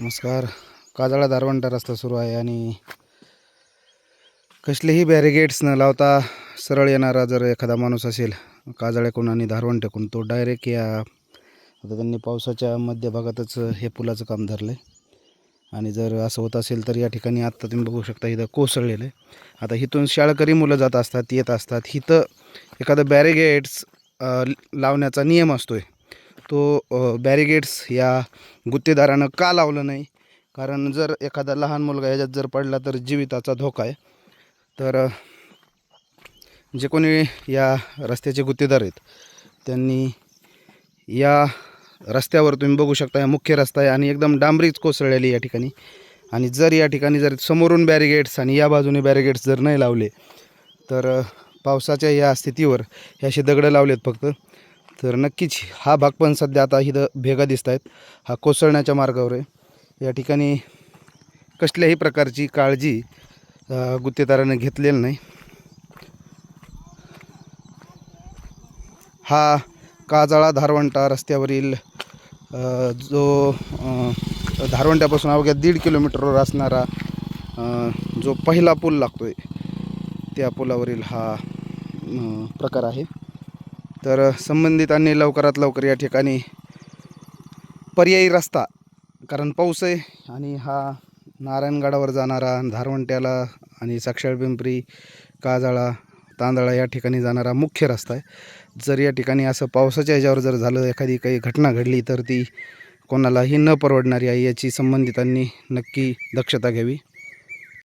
नमस्कार. काजळा दारवंटा रस्ता सुरू आहे आणि कसलेही बॅरिगेट्स न लावता सरळ येणारा जर एखादा माणूस असेल काजळ्याकून आणि दारवंट्याकून तो डायरेक्ट या आता त्यांनी पावसाच्या मध्यभागातच हे पुलाचं काम धरलं आहे आणि जर असं होत असेल तर या ठिकाणी आत्ता तुम्ही बघू शकता इथं कोसळलेलं आहे. आता इथून शाळकरी मुलं जात असतात येत असतात. इथं एखादं बॅरिगेट्स लावण्याचा नियम असतो आहे तो बॅरिगेट्स या गुत्तेदारानं का लावलं नाही? कारण जर एखादा लहान मुलगा ह्याच्यात जर पडला तर जीविताचा धोका आहे. तर जे कोणी या रस्त्याचे गुत्तेदार आहेत त्यांनी या रस्त्यावर तुम्ही बघू शकता या मुख्य रस्ता आहे आणि एकदम डांबरीच कोसळलेली या ठिकाणी. आणि जर या ठिकाणी जर समोरून बॅरिगेट्स आणि या बाजूने बॅरिगेट्स जर नाही लावले तर पावसाच्या या स्थितीवर हे असे दगडं लावलेत फक्त. तर नक्कीच हा भाग पण सध्या आता इथं भेगा दिसत आहेत हा कोसळण्याच्या मार्गावर आहे. या ठिकाणी कसल्याही प्रकारची काळजी गुत्तेदाराने घेतलेली नाही. हा काजळा धारवंटा रस्त्यावरील जो धारवंट्यापासून अवघ्या दीड किलोमीटरवर असणारा जो पहिला पूल लागतो आहे त्या पुलावरील हा प्रकार आहे. तर संबंधितांनी लवकरात लवकर या ठिकाणी पर्यायी रस्ता कारण पाऊस आहे आणि हा नारायणगडावर जाणारा धारवंट्याला आणि साक्षाळ पिंपरी काजळा तांदळा या ठिकाणी जाणारा मुख्य रस्ता आहे. जर या ठिकाणी असं पावसाच्या ह्याच्यावर जर झालं एखादी काही घटना घडली तर ती कोणालाही न परवडणारी आहे याची संबंधितांनी नक्की दक्षता घ्यावी.